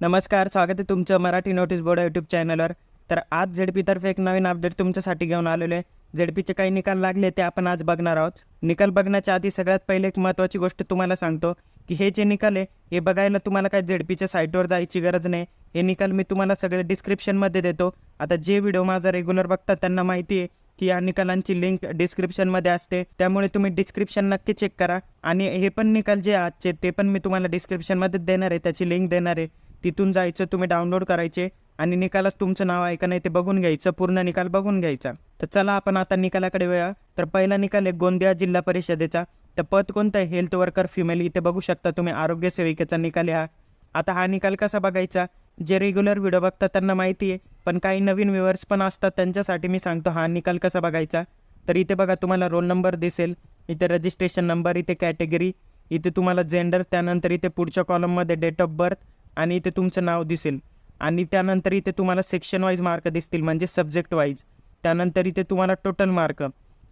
नमस्कार स्वागत आहे तुमचं मराठी नोटीस बोर्ड यूट्यूब चॅनलवर तर आज झेडपीतर्फे एक नवीन अपडेट तुमच्यासाठी घेऊन आलेलो आहे. झेडपीचे काही निकाल लागले ते आपण आज बघणार आहोत. निकाल बघण्याच्या आधी सगळ्यात पहिले एक महत्त्वाची गोष्ट तुम्हाला सांगतो की हे जे निकाल आहे हे बघायला तुम्हाला काय झेडपीच्या साईटवर जायची गरज नाही. हे निकाल मी तुम्हाला सगळे डिस्क्रिप्शनमध्ये देतो. आता जे व्हिडिओ माझा रेग्युलर बघतात त्यांना माहिती आहे की या निकालांची लिंक डिस्क्रिप्शनमध्ये असते. त्यामुळे तुम्ही डिस्क्रिप्शन नक्की चेक करा. आणि हे पण निकाल जे आजचे ते पण मी तुम्हाला डिस्क्रिप्शनमध्ये देणार आहे. त्याची लिंक देणार आहे. तिथून जायचं तुम्ही डाउनलोड करायचे आणि निकालात तुमचं नाव आहे का नाही ते बघून घ्यायचं पूर्ण निकाल बघून घ्यायचा. तर चला आपण आता निकालाकडे वेळा तर पहिला निकाल आहे गोंदिया जिल्हा परिषदेचा. तर पद कोणतं आहे? हेल्थ वर्कर फिमेल इथे बघू शकता तुम्ही. आरोग्य सेविकेचा निकाल हा. आता हा निकाल कसा बघायचा? जे रेग्युलर व्हिडिओ बघतात त्यांना माहिती आहे पण काही नवीन व्ह्युअर्स पण असतात त्यांच्यासाठी मी सांगतो हा निकाल कसा बघायचा. तर इथे बघा तुम्हाला रोल नंबर दिसेल. इथे रजिस्ट्रेशन नंबर इथे कॅटेगरी इथे तुम्हाला जेंडर त्यानंतर इथे पुढच्या कॉलममध्ये डेट ऑफ बर्थ आणि इथे तुमचं नाव दिसेल. आणि त्यानंतर इथे तुम्हाला सेक्शन वाईज मार्क दिसतील म्हणजे सब्जेक्ट वाईज त्यानंतर इथे तुम्हाला टोटल मार्क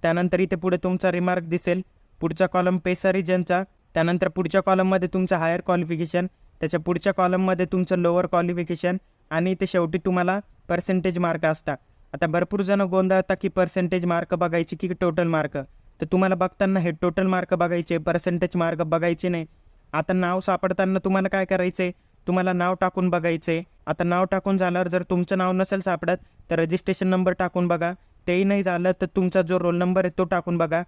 त्यानंतर इथे पुढे तुमचा रिमार्क दिसेल. पुढचा कॉलम पेसा रिजनचा त्यानंतर पुढच्या कॉलममध्ये तुमचं हायर क्वालिफिकेशन त्याच्या पुढच्या कॉलममध्ये तुमचं लोअर क्वालिफिकेशन आणि इथे शेवटी तुम्हाला पर्सेंटेज मार्क असतात आता भरपूर जण गोंधळतात की पर्सेंटेज मार्क बघायचे की टोटल मार्क तर तुम्हाला बघताना हे टोटल मार्क बघायचे पर्सेंटेज मार्क बघायचे नाही. आता नाव सापडताना तुम्हाला काय करायचं आहे तुम्हाला नाव टाकून बघायचं. आहे आता नाव टाकून झाल्यावर जर तुमचं नाव नसेल सापडत तर रजिस्ट्रेशन नंबर टाकून बघा. तेही नाही झालं तर तुमचा जो रोल नंबर आहे तो टाकून बघा.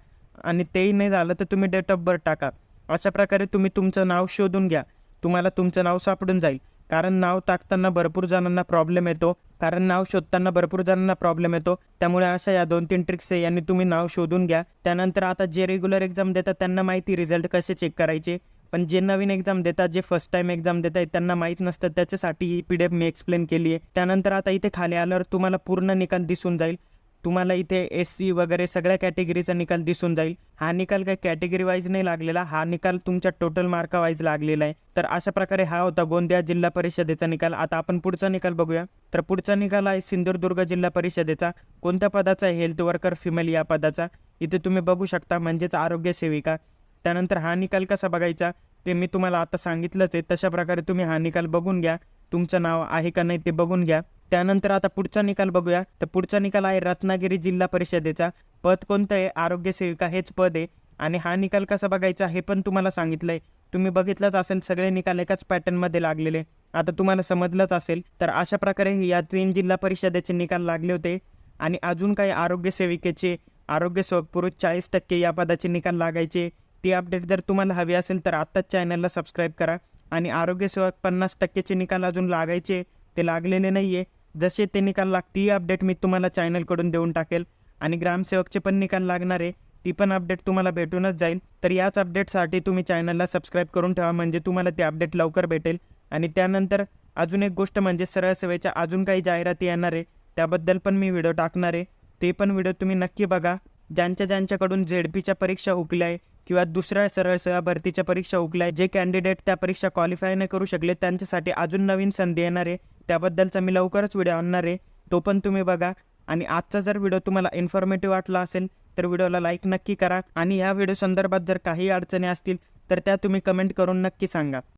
आणि तेही नाही झालं तर तुम्ही डेट ऑफ बर्थ टाका. अशा प्रकारे तुम्ही तुमचं नाव शोधून घ्या. तुम्हाला तुमचं नाव सापडून जाईल. कारण नाव टाकताना भरपूर जणांना प्रॉब्लेम येतो. कारण नाव शोधताना भरपूर जणांना प्रॉब्लेम येतो. त्यामुळे अशा या दोन तीन ट्रिक्स आहे यांनी तुम्ही नाव शोधून घ्या. त्यानंतर आता जे रेग्युलर एक्झाम देतात त्यांना माहिती रिझल्ट कसे चेक करायचे. पण जे नवीन एक्झाम देतात जे फर्स्ट टाइम एक्झाम देत आहेत त्यांना माहीत नसतं. त्याच्यासाठी ही पी डी एफ मी एक्सप्लेन केली आहे. त्यानंतर आता इथे खाली आल्यावर तुम्हाला पूर्ण निकाल दिसून जाईल. तुम्हाला इथे एस सी वगैरे सगळ्या कॅटेगरीचा निकाल दिसून जाईल. हा निकाल काही कॅटेगरी वाईज नाही लागलेला. हा निकाल तुमच्या टोटल मार्का वाईज लागलेला आहे. तर अशा प्रकारे हा होता गोंदिया जिल्हा परिषदेचा निकाल. आता आपण पुढचा निकाल बघूया. तर पुढचा निकाल आहे सिंधुदुर्ग जिल्हा परिषदेचा. कोणत्या पदाचा आहे? हेल्थ वर्कर फिमेल या पदाचा. इथे तुम्ही बघू शकता. म्हणजेच आरोग्य सेविका. त्यानंतर हा निकाल कसा बघायचा? ते मी तुम्हाला आता सांगितलंच आहे. तशा प्रकारे तुम्ही हा निकाल बघून घ्या. तुमचं नाव आहे का नाही ते बघून घ्या. त्यानंतर आता पुढचा निकाल बघूया. तर पुढचा निकाल आहे रत्नागिरी जिल्हा परिषदेचा. पद कोणतं आहे? आरोग्य सेविका हेच पद आहे. आणि हा निकाल कसा बघायचा हे पण तुम्हाला सांगितलंय. तुम्ही बघितलंच असेल सगळे निकाल एकाच पॅटर्नमध्ये लागलेले. आता तुम्हाला समजलंच असेल. तर अशा प्रकारे या तीन जिल्हा परिषदेचे निकाल लागले होते. आणि अजून काही आरोग्य सेविकेचे आरोग्य सेवक चाळीस टक्के या पदाचे निकाल लागायचे. ती अपडेट जर तुम्हाला हवी असेल तर आत्ताच चॅनलला सबस्क्राईब करा. आणि आरोग्यसेवक पन्नास टक्केचे निकाल अजून लागायचे ते लागलेले नाही आहे जसे ते निकाल लागतील अपडेट मी तुम्हाला चॅनलकडून देऊन टाकेल. आणि ग्रामसेवकचे पण निकाल लागणार आहे ती पण अपडेट तुम्हाला भेटूनच जाईल. तर याच अपडेटसाठी तुम्ही चॅनलला सबस्क्राईब करून ठेवा म्हणजे तुम्हाला ते अपडेट लवकर भेटेल. आणि त्यानंतर अजून एक गोष्ट म्हणजे सरळ सेवेच्या अजून काही जाहिराती येणार आहे त्याबद्दल पण मी व्हिडिओ टाकणार आहे. ते पण व्हिडिओ तुम्ही नक्की बघा. ज्यांच्या ज्यांच्याकडून झेडपीच्या परीक्षा हुकल्या आहे किंवा दुसऱ्या सरळ सेवा भरतीच्या परीक्षा हुकल्या आहे जे कॅन्डिडेट त्या परीक्षा क्वालिफाय नाही करू शकले त्यांच्यासाठी अजून नवीन संधी येणार आहे. त्याबद्दलचा मी लवकरच व्हिडिओ आणणार आहे. तो पण तुम्ही बघा. आणि आजचा जर व्हिडिओ तुम्हाला इन्फॉर्मेटिव्ह वाटला असेल तर व्हिडिओला लाईक नक्की करा. आणि या व्हिडिओ संदर्भात जर काही अडचणी असतील तर त्या तुम्ही कमेंट करून नक्की सांगा.